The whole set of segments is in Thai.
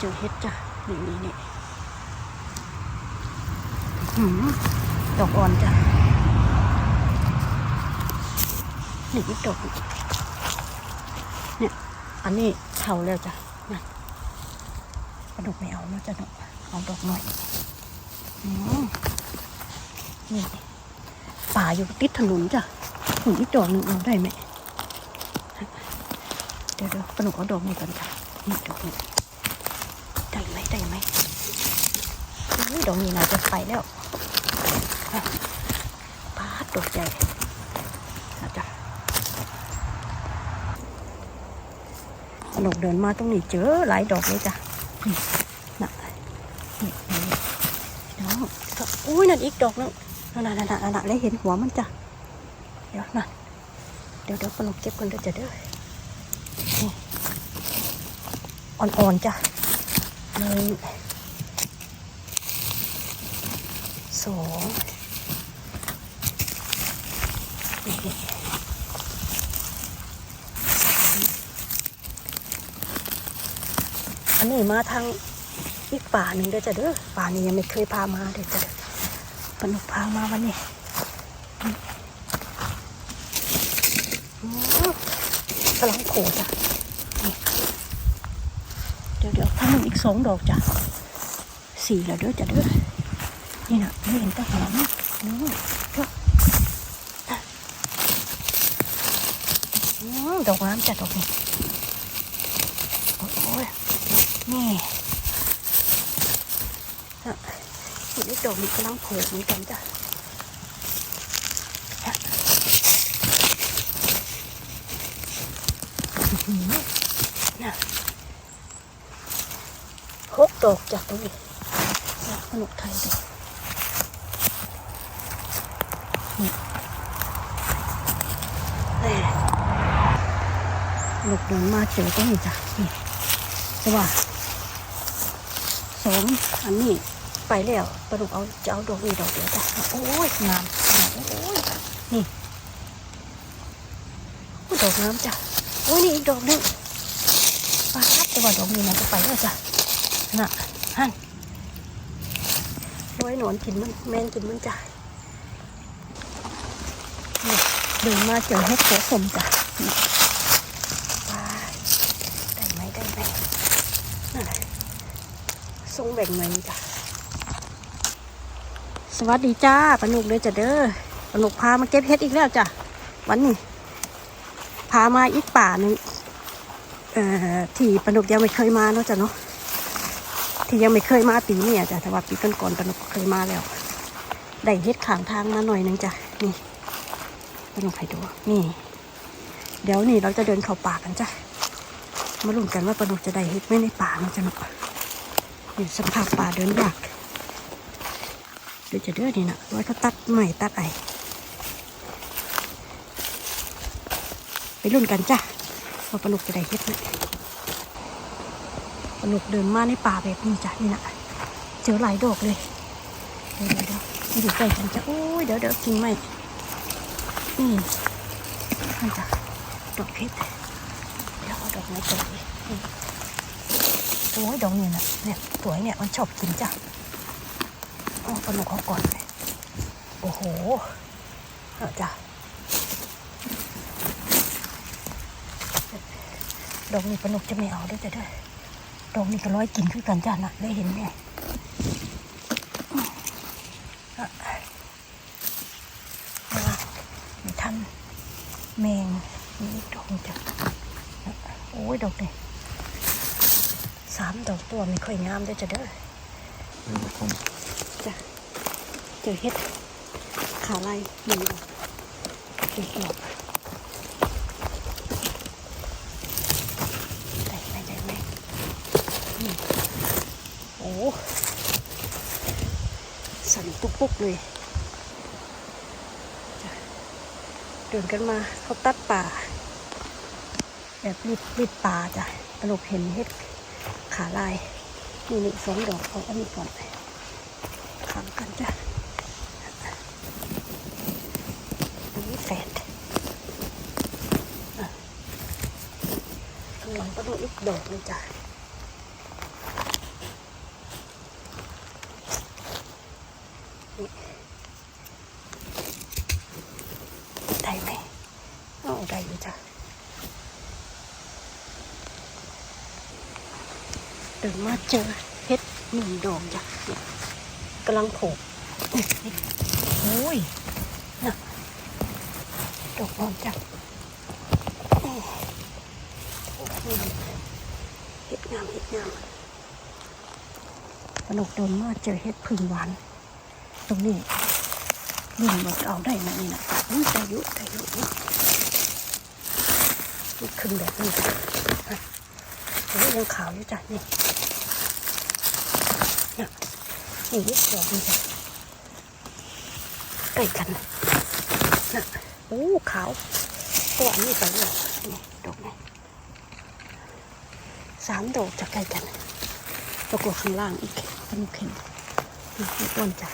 เจอเห็ดจ้ะนี่นี่นี่หืมดอกอ่อนจ้ะนี่ดอกเนี่ยอันนี้เท่าแล้วจ้ะนั่นกระดกไม่เอาแล้วจ้ะเนาะเอาดอกหน่อยอืมนี่ป่าอยู่ติดถนนจ้ะหุ่นอีกดอกหนึ่งเอาได้ไหมเดี๋ยวเดี๋ยวกระดกเอาดอกนี้ก่อนจ้ะนี่ดอกนี้ได้ไหมได้ไหมอุ้ย ดอกนี้น่าจะไปแล้วปาดดอกใหญ่นะจ๊ะกระดกเดินมาตรงนี้เจอหลายดอกเลยจ้ะนี่น่ะนี่น้องอุ้ยนั่นอีกดอกนึงนั่นน่ะนั่นน่ะนั่นน่ะแล้วเห็นหัวมันจ้ะเดี๋ยวนั่นเดี๋ยวเดี๋ยวกระดกเก็บกันเดี๋ยวจะเด้ออ่อนๆจ้ะหนึ่งสองนี่อั นนี้มาทางอีกป่าหนึ่งเด้อจ้ะเด้อป่านี้ยังไม่เคยพามาเด้อจ้ะเด้อปนุกพามาวันนี้กำลังโผล่จ้ะเดี๋ยวเดี๋ยวถ้ามันอีกสองดอกจ้ะสี่แล้วเด้อจ้ะเด้อนี่นะไม่เห็นแตะหอมนู้นก็อืมดอกน้ำจ้ะดอกนี้โอ้ย นี่อะอีกนิดดอกนี้กำลังโผล่เหมือนกันจ้ะน่ะหกดอกจากตรงนี้จากขนมไทยดูนี่แหม่หลบเดินมาเจอตรงนี้จ้ะนี่แต่ว่า สองอันนี้ไปแล้วปลาดุกเอาจะเอาดอกนี้ดอกเดียวจ้ะโอ้ยงามโอ้ยนี่ดอกน้ำจ้ะโอ้ยนี่อีกดอกหนึงป้าแต่ว่าดอกนี้มันจะไปแล้วจ้ะน่ะฮันร้อยหนอนกินมันแมงกินมันจ้ะเดินมาเจอเห็ดโผสมจ้ะนี่ป้าดได้ไหมได้ไหมนั่นแหละทร งแบ่งไหมจ้ะสวัสดีจ้าปนุกเลยจ้ะเด้อปนุกพามาเก็บเห็ดอีกแล้วจ้ะวันนี้ พามาอีกป่าหนึ่งเอ่อที่ปนุกยังไม่เคยมาเนาะจ้ะเนาะที่ยังไม่เคยมาปีนี้จ้ะแต่ว่าปีก่อนๆปนุกเคยมาแล้วได้เฮ็ดขางทางมาหน่อยหนึงจ้ะนี่ปนุกให้ดูนี่ เดี๋ยวนี่เราจะเดินเข้าป่ากันจ้ะมาลุ้นกันว่าปนุกจะได้เฮ็ดไม่ในป่าเนาะจ้ะเนาะ นี่สภาพป่าเดินยากเดี๋ยวจะเด้อดนี่นะว่าเขาตัดใหม่ตัดไอไปรุ่นกันจ้ะว่าปลาหนุกจะได้เฮ็ดไหมปลาหนุกเดินมาในป่าแบบนี้จ้ะนี่นะเจอหลายดอกเลยเดี๋ยวเดี๋ยวอยู่ใกล้กันจ้ะโอ้ยเดี๋ยวเดี๋ยวกินไหมนี่นี่จ้ะดอกเพชรเดี๋ยวเอาดอกไม้ก่อนนี่โอ้ยดอกนี้นะเนี่ยสวยเนี่ยมันชอบกินจ้ะเอาปลาหนุกเอาก่อนเลยโอ้โหเอาจ้ะดอกนี้ปลาหนุกจะไม่เอาด้วยจ้ะด้วยดอกนี้ก็ร้อยกินขึ้นกันจ้านะได้เห็นไหมอะเอาล่ะไม่ทันแมงนี่อีกดอกหนึ่งจ้ะอะโอ้ยดอกนี่ สามดอกตัวไม่ค่อยงามด้วยจ้ะเด้อจ้ะเจอเห็ดขาลายหนึ่งดอกเก็บดอกได้ไหมได้ไหมอืมโอ้สั่นปุ๊กๆเลยจ้ะเดินกันมาเขาตัดป่า แบบรีบรีบป่าจ้ะตลกเห็นเห็ด ขาลายนี่นี่สองดอกเอาอันนี้ก่อนขังกันจ้ะอันนี้แฝดอะข้างหลังก็ดูอีกดอกนึงจ้ะ ได้ไหมเอาได้อยู่จ้ะ เดินมาเจอเพชรหนึ่งดอกจ้ะเนี่ยกำลังโผล่โอ้ยน่ะดอกอ่อนจ้ะนี่เห็ดงามเห็ดงามปนกโดนมาเจอเห็ดพึ่งหวาน ตรงนี้ลุงบอกเอาได้ไหมนี่นะอุ้ยได้อยุได้อยุนี่ขึ้นแบบนี้จ้ะอะโอ้ยยังขาวอยู่จ้ะนี่ น่ะนี่นิดเดียวนี่ใกล้กันน่ะโอ้ขาวตัวนี้ไปเลยนี่ดอกนี้สามดอกจะใกล้กันแล้วก็ข้างล่างอีกเป็นเข็มนี่อ้นจ้ะ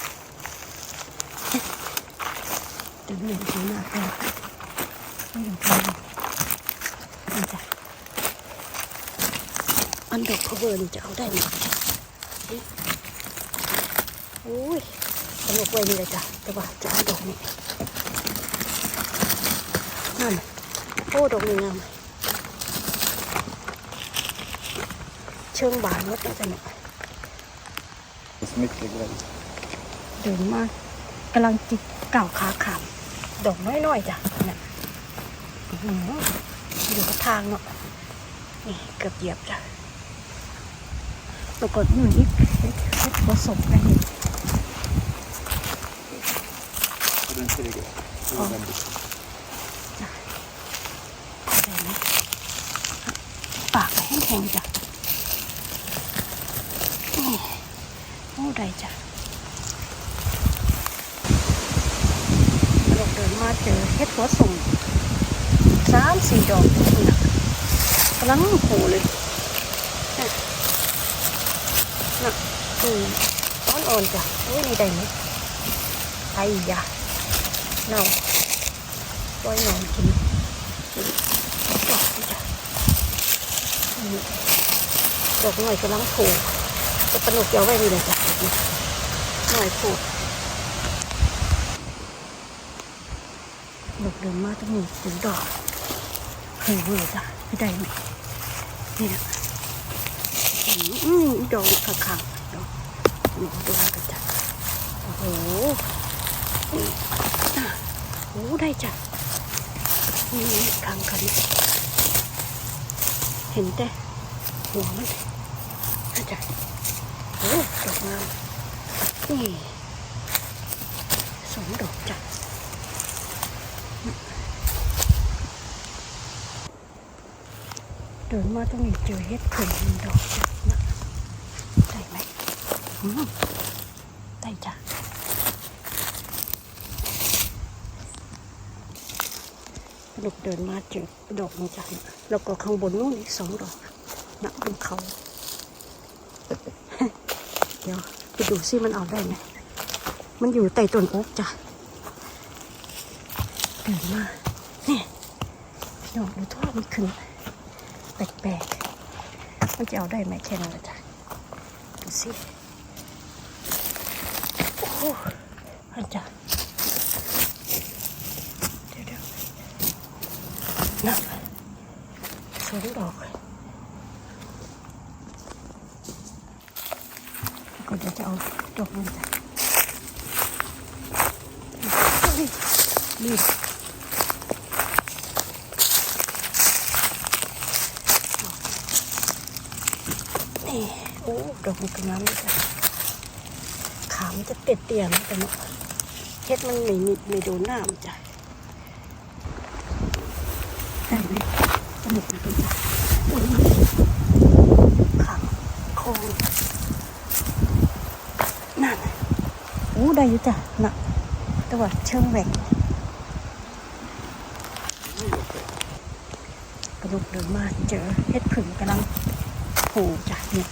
จะไม่เห็นสีหน้าเป็นไม่เห็นเป็นนี่จ้ะอันดอกพาวเวอร์นี่จะเอาได้ไหมนี่โอ้ยสนุกไว้นี่เลยจ้ะแต่ว่าจะเอาดอกนี้นั่นโอ้ดอกนี้งามเชิงบานรถแล้วจ้ะเนี่ย Det är så mycket grej. เดินมากกำลังจิกเก่าวขาขามดอกน้อยๆจ้ะเนี่ยอื้อหืออยู่กับทางเนาะนี่เกือบเหยียบจ้ะปรากฏอยู่นี่ผสมกันนี่ Och den ser jag. Det Ja. är väldigt เห็นไหมปากแห้งๆจ้ะนี่โอ้ได้จ้ะเราเดินมาเจอเฮ็ดหัวส่งสามสี่ดอกนี่นะกำลังโผล่เลยน่ะน่ะอืมอ่อนๆจ้ะโอ้ยนี่ได้ไหมไอ้ยะ เน่าปล่อยหนอนกินดอกนี่จ้ะนี่ดอกหน่อยกำลังผล่จะปนุกเยาไว้นี่เลยจ้ะหน่อยผล่ดอกเดินมาต้องมีสีดอกเคยเวอร์จ้ะไม่ได้ไหมนี่นะอืมอืมอีดอกข้างๆดอกดอกกันจ้ะโอ้โห โอ้ได้จ้ะนี่ข้างกัน เห็นแต่หัวมันน่าจะโอ้ดอกงามนี่สองดอกจ้ะเดินมาตรงนี้เจอเห็ดเพิ่มหนึ่งดอกจ้ะนะได้ไหมอืมได้จ้ะ ลูกเดินมาเจอดอกนี้จ้ะแล้วก็ข้างบนนู้นอีกสองดอกนะบนเขา เดี๋ยวไปดูซิมันเอาได้ไหมมันอยู่ใต้ต้นโอ๊กจ้ะเดินมาเนี่ยพี่น้องดูท่อมันขึ้นแปลกๆมันจะเอาได้ไหมแค่นั้นหละจ้ะดูสิโอ้โหอันจ้ะเดี๋ยวเดี๋ยว นะสองดอกก็เดี๋ยวจะเอาดอกมันจ้ะนี่นี่นี่โอ้ดอกมันกำลังเลยจ้ะขามันจะเตี้ยเตียๆนะแต่เนาะเฮ็ดมันไม่ไม่โดนน้ำจ้ะได้ไหม สนุกมันเป็นจ้ะอุ้ยขังโคงนั่นโอ้ได้อยู่จ้ะน่ะแต่ว่าเชิงแหวกกระดูกเดินมาเจอเฮ็ดผึ่งกำลังโผล่จ้ะเนี่ย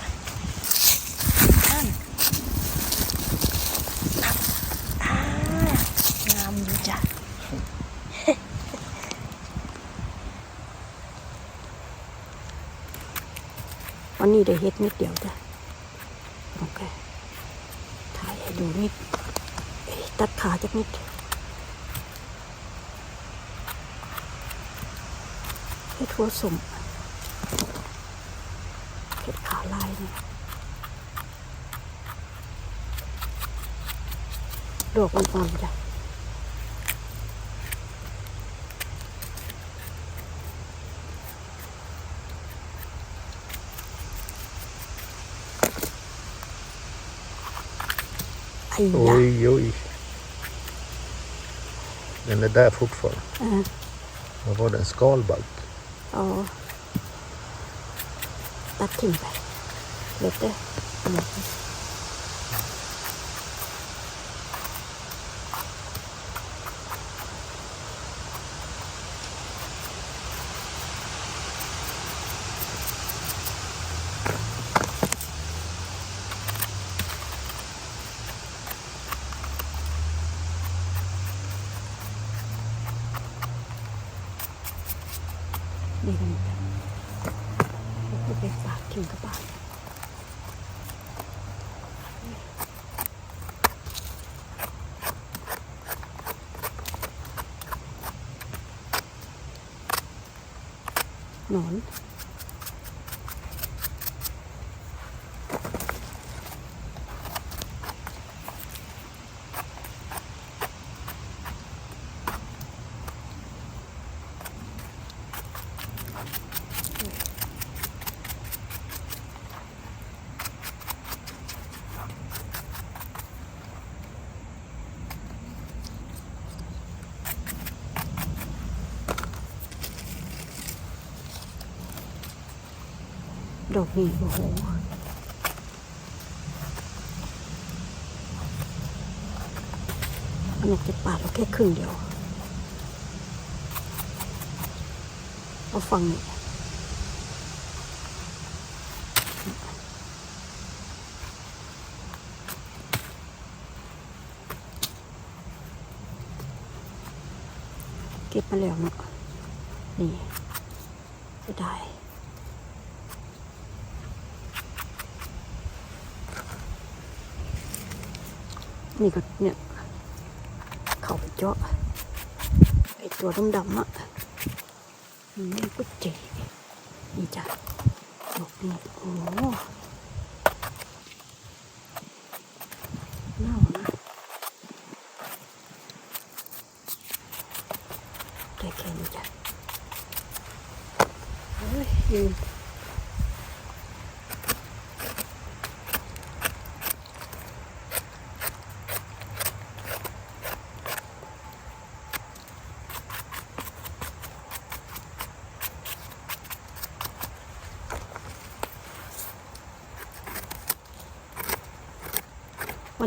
นี้ได้เฮ็ดนิดเดียวจ้ะโอเคถ่ายให้ดูนิดตัดขาจักนิดเฮ็ดหัวสมเฮ็ดขาลายนี่ดอกอ่อนๆจ้ะ ไอ้ยะ Oj, oj. Den är där fortfarande. Ja. Vad var det? En skalbagge? เอาตัดทิ้งไปเล็ดเด้อเอาหมดเลย นี่กันก็เป็นปากกินกระปากหนอน ด อกนี้โอ้โหอันนี้จะปาดเราแค่ครึ่งเดียว เอาฟังนี่เก็บมาแล้วเนาะนี่จะได้ นี่ก็เนี่ย เขาไปเจาะไอตัวดำๆอะนี่ก็เจ๋นี่จ้ะดอกนี่โอ้เน่านะได้แค่นี้จ้ะเฮ้ยยืน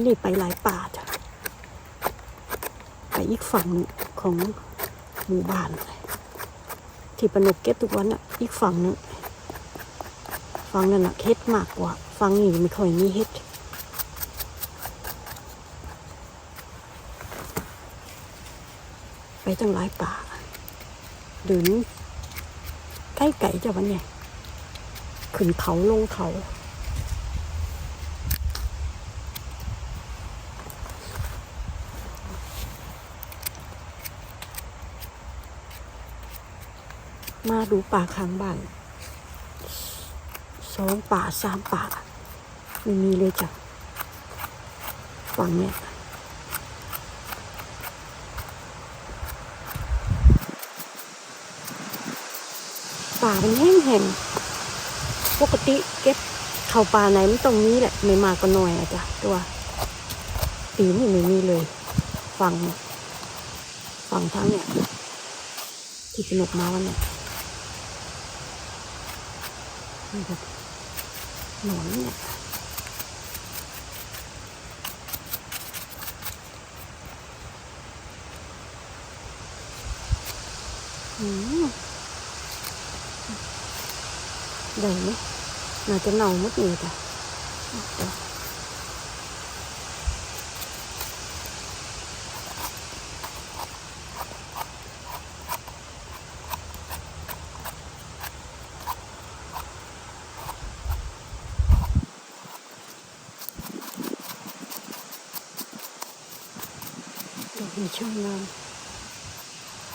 นนี้ไปหลายป่าจ้ะไปอีกฝั่งของหมู่บ้าน ที่ปนกเก็บทุกวันอะ อีกฝั่งนึงฝั่งนั้นอะเฮ็ดมากกว่าฝั่งนี้ไม่ค่อยมีเฮ็ดไปตั้งหลายป่าเดินใกล้ไก่จ้ะวันเนี้ยขึ้นเขาลงเขา มาดูป่าข้างบ้านสองป่าสามป่าไม่มีเลยจ้ะฝั่งเนี้ยป่ามันแห้งแห้งปกติเก็บเข้าป่าไหนมันตรงนี้แหละ ไม่มาก็น้อยอะจ้ะตัวปีนี้ไม่มีเลยฝั่งฝั่งทางเนี่ยที่สนุกมาวันเนี่ย นี่แบบหนอนเนี่ ยอืมได้ไหมน่าจะเน่าหมดเลยจ้ะเดี๋ยวดอกมีช่องงาม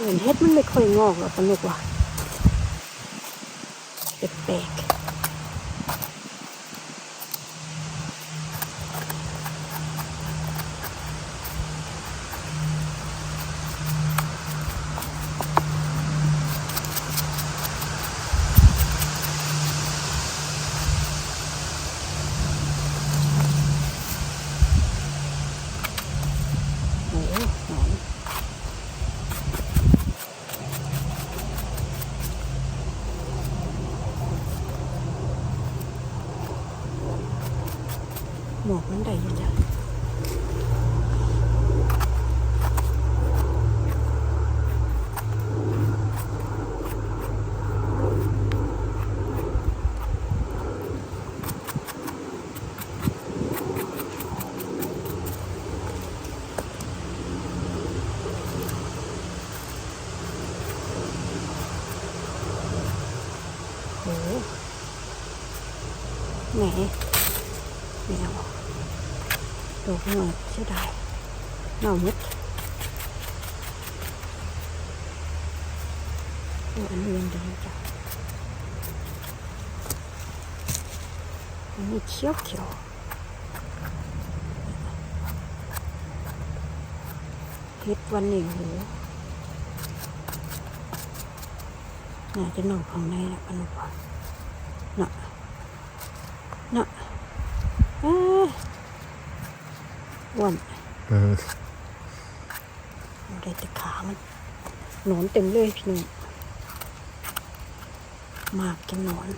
ห็น เฮ็ดมันไม่ค่อยงอกหรอกสนุกว่ะแปลกๆโอ้โหหอมหมอกมันได้อยังไงโอ้โหแหมแมว ดอกหน่อยเสียดายเน่ามืดอันนี้ยังดีจ้ะอันนี้เขียวเขียวเฮ็ดวันนี้โหน่าจะนอกข้างในแหละปนุกว่าน่ะน่ะเอ้ย อ้วน Mm. ได้แต่ขามันหนอนเต็มเลยพี่หนุ่มมากจะหนอน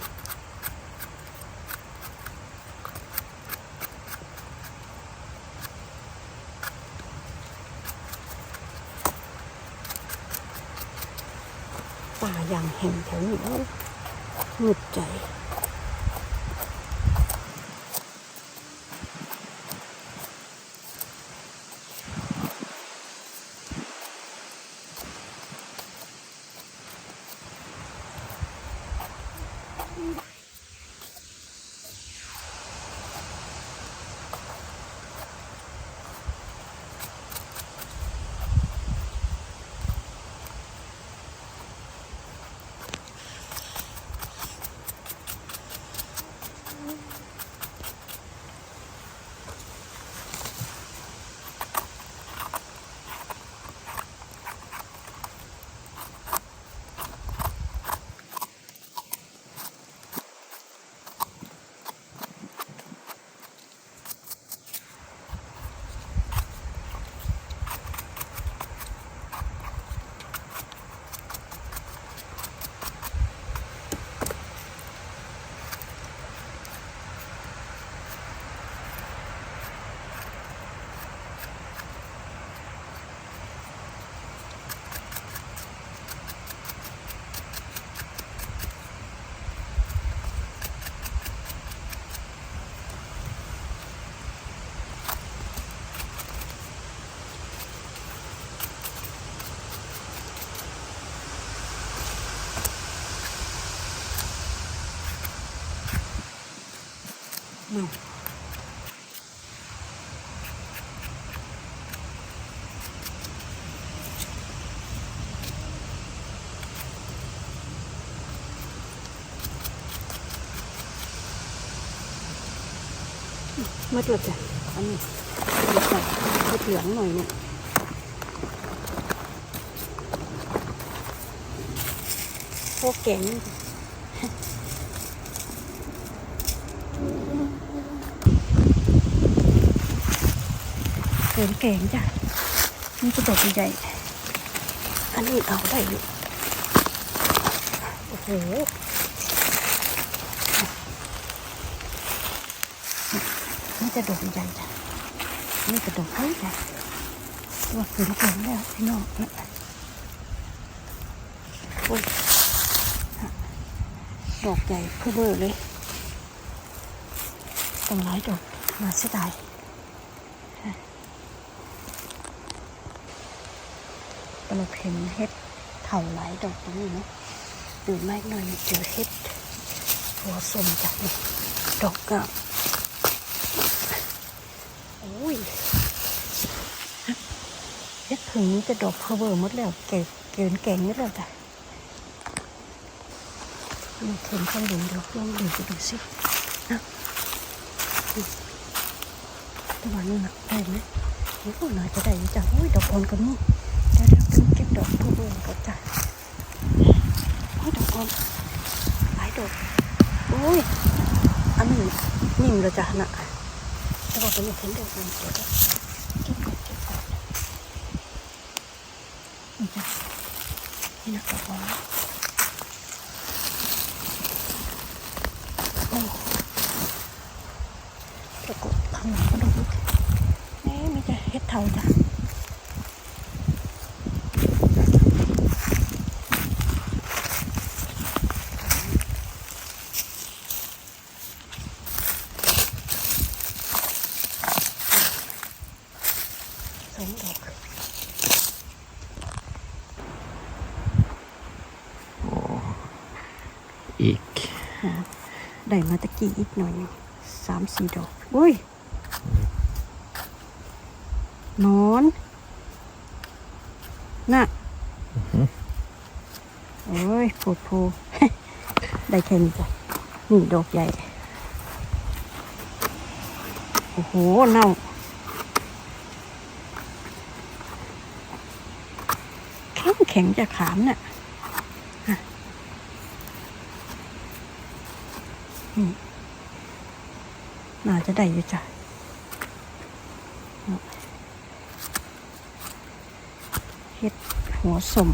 ป่าอย่างแห่งแถวนี้โอ้หงุดใจ มาตรวจจ้ะอันนี้ใส่ให้เหลืองหน่อยเนี่ยพวกแกงเกินเก่งจ้ะนี่จะดอกใหญ่ๆอันนี้เอาได้อยู่โอ้โห นี่จะดอกใหญ่จ้ะนี่กระดอกเฮ้ยจ้ะว่าเกินเก่งแล้วพี่น้องนี่ยโอ้ยดอกใหญ่เพื่อเบอร์เลยต้องหลายดอกมาเสียดายเราเห็นเห็ดเถาหลายดอกตรงนี้เนาะตื่นมาอีกหน่อยเจอเห็ดหัวสมจากนี่ดอกก็โอุ้ยเห็ดถึงนี้จะดอกเพอเวอร์หมดแล้วแก่เกินแก่งหมดแล้วจ้ะมาเข็นข้างบนดี๋ยวลองดูดูสินะต่วันนี้นะได้ไหมโอ้โหน่าจะได้จ้ะโอ้ยดอกอ่อนก็มีเดี๋ยวเดี๋ยวเก็บดอกเพอเวอร์ก่อนจ้ะโอ้ยดอกอ่อนหลายดอกโอ้ยอันนี้นิ่มเลยจ้ะน่ะ แต่ว่าเป็นเห็นดอกอ่อนเดี๋ยวกันเก็บก่อนเก็บก่อนนี่จ้ะนี่นะบอกว่าโอ้แล้วก็ข้างหลังก็ดูดิเอ๊ะมีแต่เห็ดเทาจ้ะสองดอก อีก ได้มาตะกี้อีกหน่อยหนึ่งสามสี่ดอกอุ้ยนอนน่ะโอ้ยโผดโพได้แค่นี้จ้ะนี่ดอกใหญ่ โอ้โห เน่า แข็งแข็งจะขามน่ะ น่าจะได้อยู่จ้ะเฮ็ดหัวสม